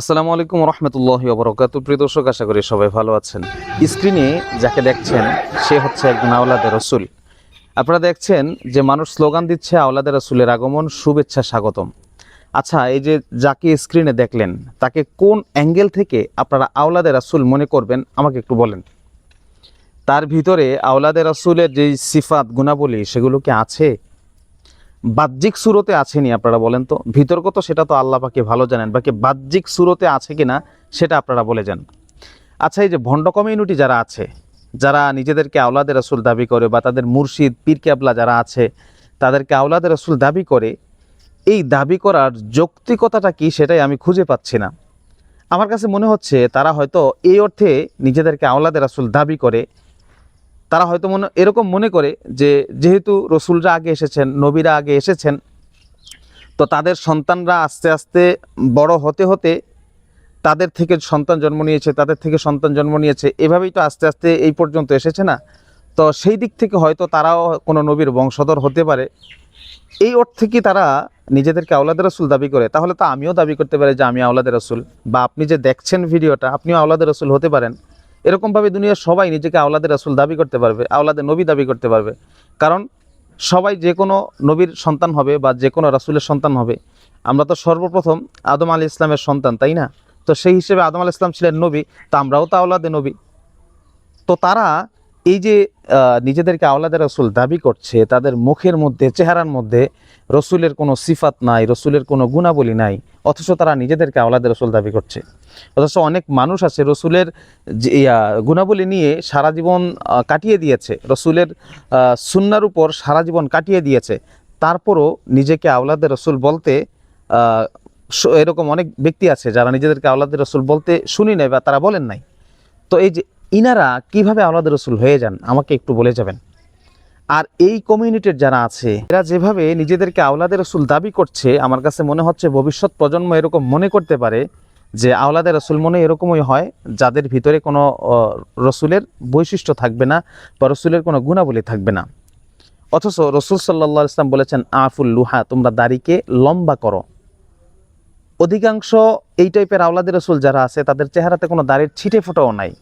আসসালামু আলাইকুম রহমতুল্লাহ বরকাত প্রিয় দর্শক, আশা করি সবাই ভালো আছেন। স্ক্রিনে যাকে দেখছেন, সে হচ্ছে একজন আওলাদের রসুল। আপনারা দেখছেন যে মানুষ স্লোগান দিচ্ছে আওলাদের রসুলের আগমন, শুভেচ্ছা, স্বাগতম। আচ্ছা এই যে যাকে স্ক্রিনে দেখলেন, তাকে কোন অ্যাঙ্গেল থেকে আপনারা আওলাদের রাসুল মনে করবেন? আমাকে একটু বলেন। তার ভিতরে আওলাদের রাসুলের যে সিফাত, গুণাবলী, সেগুলো কি আছে? বাহ্যিক সুরতে আছেনি আপনারা বলেন তো? বিতর্ক তো সেটা তো আল্লাহ পাকে ভালো জানেন, বাকি বাহ্যিক সুরতে আছে কিনা সেটা আপনারা বলে যান। আচ্ছা এই যে ভণ্ড কমিউনিটি যারা আছে, যারা নিজেদেরকে আওলাদের রসুল দাবি করে বা তাদের মুর্শিদ, পীর ক্যাবলা যারা আছে, তাদেরকে আওলাদের রসুল দাবি করে, এই দাবি করার যৌক্তিকতাটা কি সেটাই আমি খুঁজে পাচ্ছি না। আমার কাছে মনে হচ্ছে তারা হয়তো এই অর্থে নিজেদেরকে আওলাদের রাসুল দাবি করে তারা হয়তো মনে এরকম মনে করে যে যেহেতু রসুলরা আগে এসেছেন, নবীরা আগে এসেছেন, তো তাদের সন্তানরা আস্তে আস্তে বড় হতে হতে তাদের থেকে সন্তান জন্ম নিয়েছে, তাদের থেকে সন্তান জন্ম নিয়েছে। এভাবেই তো আস্তে আস্তে এই পর্যন্ত এসেছে না। তো সেই দিক থেকে হয়তো তারাও কোনো নবীর বংশধর হতে পারে। এই অর্থে কি তারা নিজেদেরকে আওলাদের রসুল দাবি করে? তাহলে তো আমিও দাবি করতে পারি যে আমি আওলাদের রসুল। বা আপনি যে দেখছেন ভিডিওটা, আপনিও আওলাদের রসুল হতে পারেন। এরকমভাবে দুনিয়ার সবাই নিজেকে আওলাদের রাসুল দাবি করতে পারবে আওলাদে নবী দাবি করতে পারবে। কারণ সবাই যে কোনো নবীর সন্তান হবে বা যে কোনো রাসুলের সন্তান হবে। আমরা তো সর্বপ্রথম আদম আলী ইসলামের সন্তান, তাই না? তো সেই হিসেবে আদম আলী ইসলাম ছিলেন নবী, তা আমরাও তো আওলাদে নবী। তো তারা এই যে নিজেদেরকে আওলাদের রসুল দাবি করছে, তাদের মুখের মধ্যে, চেহারার মধ্যে রসুলের কোনো সিফাত নাই, রসুলের কোনো গুণাবলী নাই, অথচ তারা নিজেদেরকে আওলাদের রসুল দাবি করছে। অথচ অনেক মানুষ আছে রসুলের যে গুণাবলী নিয়ে সারা জীবন কাটিয়ে দিয়েছে। রসুলের সুন্নার উপর সারা জীবন কাটিয়ে দিয়েছে। তারপরও নিজেকে আওলাদের রসুল বলতে এরকম অনেক ব্যক্তি আছে যারা নিজেদেরকে আওলাদের রসুল বলতে শুনি নাই বা তারা বলেন নাই। তো এই যে ইনারা কীভাবে আওলাদের রসুল হয়ে যান, আমাকে একটু বলে যাবেন? আর এই কমিউনিটির যারা আছে, এরা যেভাবে নিজেদেরকে আওলাদের রসুল দাবি করছে, আমার কাছে মনে হচ্ছে ভবিষ্যৎ প্রজন্ম এরকম মনে করতে পারে যে আওলাদের রসুল মনে এরকমই হয়, যাদের ভিতরে কোনো রসুলের বৈশিষ্ট্য থাকবে না বা রসুলের কোনো গুণাবলী থাকবে না। অথচ রসুল সাল্লা ইসলাম বলেছেন, আফুল লুহা, তোমরা দাড়িকে লম্বা করো। অধিকাংশ এই টাইপের আওলাদের রসুল যারা আছে, তাদের চেহারাতে কোনো দাড়ির ছিটে ফোটাও নাই।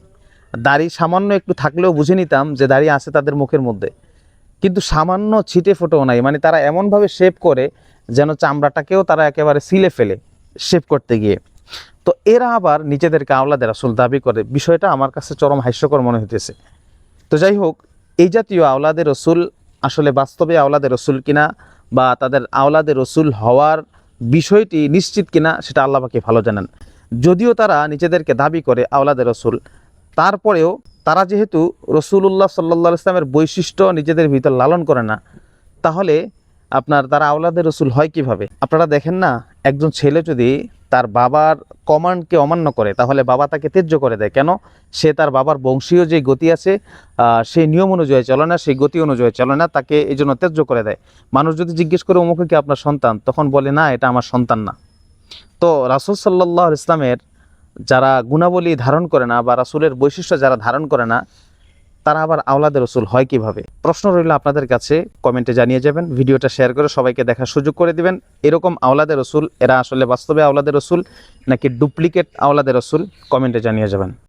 দাড়ি সামান্য একটু থাকলেও বুঝে নিতাম যে দাড়ি আছে তাদের মুখের মধ্যে। কিন্তু সামান্য ছিটে ফোটাও নাই। মানে তারা এমনভাবে শেপ করে যেন চামড়াটাকেও তারা একেবারে সিলে ফেলে শেপ করতে গিয়ে। তো এরা আবার নিজেদেরকে আওলাদের রসুল দাবি করে। বিষয়টা আমার কাছে চরম হাস্যকর মনে হইতেছে। তো যাই হোক, এই জাতীয় আওলাদের রসুল আসলে বাস্তবে আওলাদের রসুল কিনা বা তাদের আওলাদের রসুল হওয়ার বিষয়টি নিশ্চিত কিনা, সেটা আল্লাহ পাকে ভালো জানান। যদিও তারা নিজেদেরকে দাবি করে আওলাদের রসুল তারপরেও তারা যেহেতু রসুল্লাহ সাল্লা ইসলামের বৈশিষ্ট্য নিজেদের ভিতর লালন করে না, তাহলে আপনার তারা আওলাদের রসুল হয় কীভাবে? আপনারা দেখেন না, একজন ছেলে যদি তার বাবার কমান্ডকে অমান্য করে, তাহলে বাবা তাকে ত্যায্য করে দেয়। কেন? সে তার বাবার বংশীয় যে গতি আছে সেই নিয়ম অনুযায়ী চলে না, সেই গতি অনুযায়ী চলে না, তাকে এই জন্য ত্যায্য করে দেয়। মানুষ যদি জিজ্ঞেস করে, অমুকে কি আপনার সন্তান? তখন বলে, না, এটা আমার সন্তান না। তো রাসুল সাল্লাহ ইসলামের যারা গুণাবলী ধারণ করে না বা রাসুলের বৈশিষ্ট্য যারা ধারণ করে না, তারা আবার আওলাদের রসুল হয় কীভাবে? প্রশ্ন রইল আপনাদের কাছে, কমেন্টে জানিয়ে যাবেন, ভিডিওটা শেয়ার করে সবাইকে দেখার সুযোগ করে দিবেন। এরকম আওলাদের রসুল, এরা আসলে বাস্তবে আওলাদের রসুল নাকি ডুপ্লিকেট আওলাদের রসুল, কমেন্টে জানিয়ে যাবেন।